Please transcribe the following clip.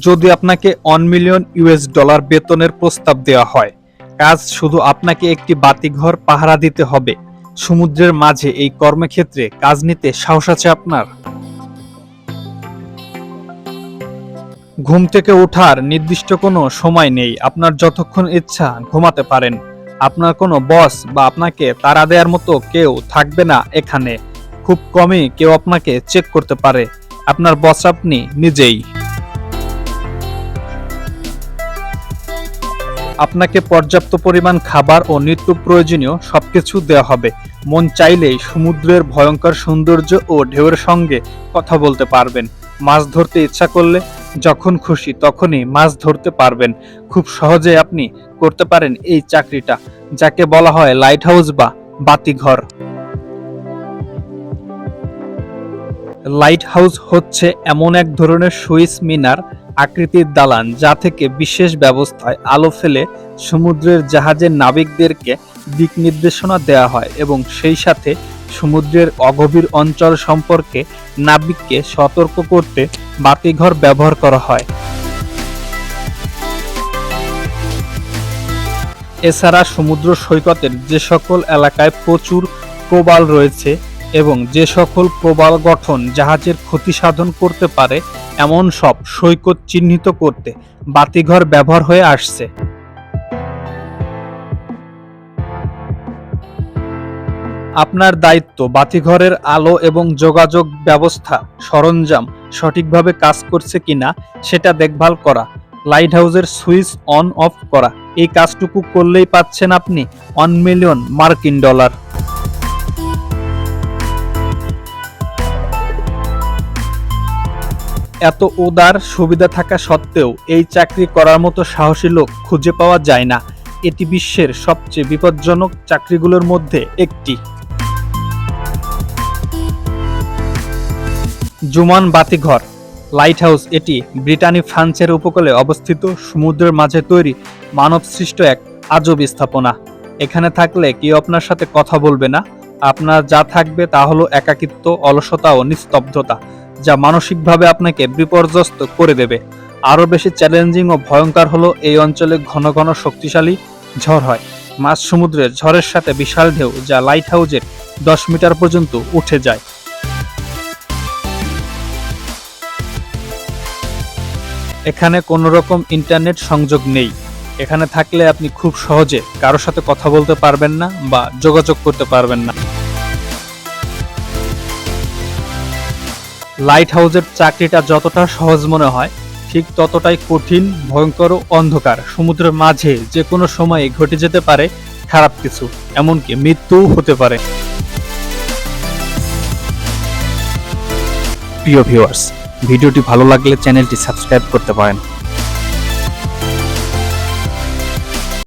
যদি আপনাকে one million US dollar বেতনের প্রস্তাব দেওয়া হয়। কাজ শুধু আপনাকে একটি বাতিঘর পাহারা দিতে হবে। সমুদ্রের মাঝে এই কর্মক্ষেত্রে কাজ নিতে সাহস আছে আপনার? ঘুম থেকে ওঠার নির্দিষ্ট কোনো সময় নেই। আপনার যতক্ষণ ইচ্ছা ঘুমাতে পারেন। আপনার কোনো বস বা আপনাকে তাড়া দেওয়ার মতো কেউ থাকবে না এখানে। খুব কমই কেউ আপনাকে চেক করতে পারে। আপনার বস আপনি নিজেই। আপনাকে পর্যাপ্ত পরিমাণ খাবার ও নিত্য প্রয়োজনীয় সবকিছু দেওয়া হবে। মন চাইলেই সমুদ্রের ভয়ঙ্কর সৌন্দর্য ও ঢেউয়ের সঙ্গে কথা বলতে পারবেন। মাছ ধরতে ইচ্ছা করলে যখন খুশি তখনই মাছ ধরতে পারবেন। খুব সহজে আপনি করতে পারেন এই চাকরিটা, যাকে বলা হয় লাইট হাউস বা বাতিঘর। লাইট হাউস হচ্ছে এমন এক ধরনের সুইস মিনার আকৃতির দালান, যা থেকে বিশেষ ব্যবস্থায় আলো ফেলে সমুদ্রের জাহাজের নাবিকদেরকে দিক নির্দেশনা দেওয়া হয় এবং সেই সাথে সমুদ্রের অগভীর অঞ্চল সম্পর্কে নাবিককে সতর্ক করতে বাতিঘর ব্যবহার করা হয়। এছাড়া সমুদ্র সৈকতের যে সকল এলাকায় প্রচুর প্রবাল রয়েছে এবং যে সকল প্রবাল গঠন জাহাজের ক্ষতি সাধন করতে পারে, এমন সব সৈকত চিহ্নিত করতে বাতিঘর ব্যবহার হয়ে আসছে। আপনার দায়িত্ব বাতিঘরের আলো এবং যোগাযোগ ব্যবস্থা সরঞ্জাম সঠিকভাবে কাজ করছে কিনা সেটা দেখভাল করা লাইট হাউসের সুইচ অন অফ করা, এই কাজটুকু করলেই পাচ্ছেন আপনি ওয়ান মিলিয়ন মার্কিন ডলার। এত উদার সুবিধা থাকা সত্ত্বেও এই চাকরি করার মতো সাহসী লোক খুঁজে পাওয়া যায় না। এটি বিশ্বের সবচেয়ে বিপজ্জনক চাকরিগুলোর মধ্যে একটি। জুমান বাতিঘর লাইট হাউস এটি ব্রিটানি ফ্রান্সের উপকূলে অবস্থিত সমুদ্রের মাঝে তৈরি মানবসৃষ্ট এক আজব স্থাপনা। এখানে থাকলে কেউ আপনার সাথে কথা বলবে না। আপনার যা থাকবে তা হলো একাকিত্ব, অলসতা ও নিস্তব্ধতা। যা মানসিকভাবে আপনাকে বিপর্যস্ত করে দেবে। আরও বেশি চ্যালেঞ্জিং ও ভয়ঙ্কর হলো এই অঞ্চলে ঘন ঘন শক্তিশালী ঝড় হয়। মাঝ সমুদ্রের ঝড়ের সাথে বিশাল ঢেউ যা লাইট হাউজের দশ মিটার পর্যন্ত উঠে যায়। এখানে কোনো রকম ইন্টারনেট সংযোগ নেই। এখানে থাকলে আপনি খুব সহজে কারোর সাথে কথা বলতে পারবেন না বা যোগাযোগ করতে পারবেন না। লাইট হাউসের চাকরিটা যতটা সহজ মনে হয়, ঠিক ততটাই কঠিন, ভয়ঙ্কর অন্ধকার। সমুদ্রের মাঝে যে কোনো সময়ে ঘটে যেতে পারে খারাপ কিছু, এমনকি মৃত্যুও হতে পারে। প্রিয় ভিউয়ার্স ভিডিওটি ভালো লাগলে চ্যানেলটি সাবস্ক্রাইব করতে পারেন।